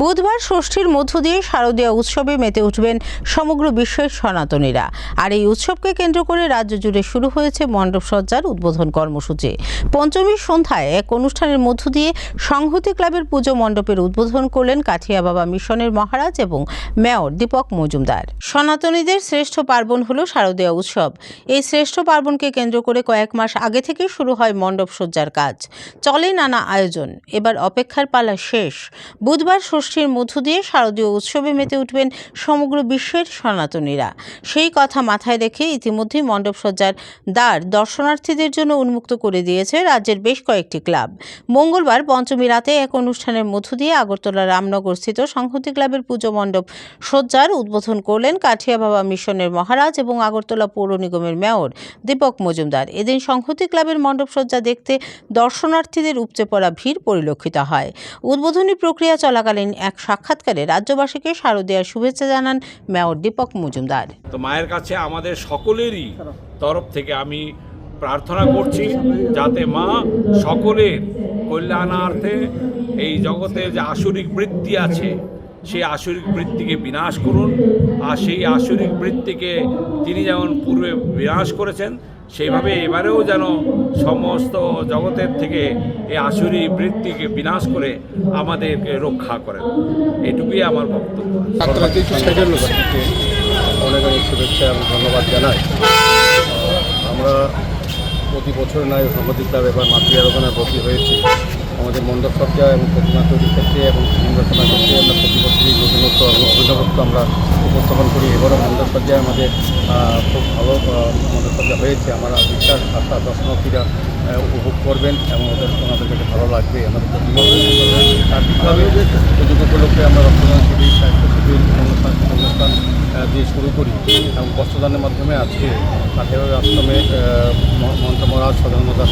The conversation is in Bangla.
বুধবার ষষ্ঠীর মধ্য দিয়ে শারদীয় উৎসবে মেতে উঠবেন সমগ্র বিশ্বের সনাতনীরা। আর এই উৎসবকে কেন্দ্র করে রাজ্য জুড়ে শুরু হয়েছে মণ্ডপ সজ্জার উদ্বোধন কর্মসূচি। পঞ্চমীর সন্ধ্যায় এক অনুষ্ঠানের মধ্য দিয়ে সংহতি ক্লাবের পুজো মণ্ডপের উদ্বোধন করলেন কাঠিয়া বাবা মিশনের মহারাজ এবং মেয়র দীপক মজুমদার। সনাতনীদের শ্রেষ্ঠ পার্বণ হল শারদীয় উৎসব। এই শ্রেষ্ঠ পার্বণকে কেন্দ্র করে কয়েক মাস আগে থেকে শুরু হয় মণ্ডপ সজ্জার কাজ। চলে নানা আয়োজন। এবার অপেক্ষার পালা শেষ। বুধবার ষষ্ঠীর মধ্য দিয়ে শারদীয় উৎসবে মেতে উঠবেন সমগ্র বিশ্বের সনাতনীরা। সেই কথা মাথায় রেখে ইতিমধ্যেই মণ্ডপ সজ্জার দ্বার দর্শনার্থীদের জন্য উন্মুক্ত করে দিয়েছে রাজ্যের বেশ কয়েকটি ক্লাব। মঙ্গলবার পঞ্চমী রাতে এক অনুষ্ঠানের মধ্য দিয়ে আগরতলা রামনগর স্থিত সংহতি ক্লাবের পুজো মণ্ডপ সজ্জার উদ্বোধন করলেন কাঠিয়া বাবা মিশনের মহারাজ এবং আগরতলা পৌর নিগমের মেয়র দীপক মজুমদার। এদিন সংহতি ক্লাবের মণ্ডপ সজ্জা দেখতে দর্শনার্থীদের উপচে পড়া ভিড় পরিলক্ষিত হয়। উদ্বোধনী প্রক্রিয়া চলাকালীন এক সাক্ষাৎকারে রাজ্যবাসীকে শারদীয়ার শুভেচ্ছা জানান মেয়র দীপক মজুমদার। তো মায়ের কাছে আমাদের সকলেরই তরফ থেকে আমি প্রার্থনা করছি যাতে মা সকলের কল্যাণার্থে এই জগতে যে আসরিক বৃত্তি আছে সেই আসরিক বৃত্তিকে বিনাশ করুন। আর সেই আসরিক বৃত্তিকে তিনি যেমন পূর্বে বিনাশ করেছেন, সেইভাবে এবারেও যেন সমস্ত জগতের থেকে এই আসরি বৃত্তিকে বিনাশ করে আমাদেরকে রক্ষা করেন। এটুকুই আমার বক্তব্য। অনেক অনেক শুভেচ্ছা এবং ধন্যবাদ জানাই। আমরা প্রতি বছর নয় ক্লাব এবার মাতৃ আরাধনায় ভর্তি হয়েছি। আমাদের মণ্ডপ সজ্জা এবং প্রতিমা তৈরির ক্ষেত্রে এবং ফিল্ম রচনার ক্ষেত্রে আমরা প্রতি বছরই নতুনত্ব এবং অভিনবত্ব আমরা উপস্থাপন করি। এবারও মণ্ডপ সজ্জায় আমাদের খুব ভালো মণ্ডপ সজ্জা হয়েছে। আমরা বিশ্বাস, আশা দর্শনার্থীরা উপভোগ করবেন এবং ওদের ওনাদের কাছে ভালো লাগবে। আমাদের সার্বিকভাবে পুজো উপলক্ষে আমরা রক্তদান শিবির, স্বাস্থ্য শিবির অনুষ্ঠান অনুষ্ঠান দিয়ে শুরু করি এবং বস্ত্রদানের মাধ্যমে আজকে কাঠের আশ্রমে মন্ত্র মহারাজ সদানন্দ দাস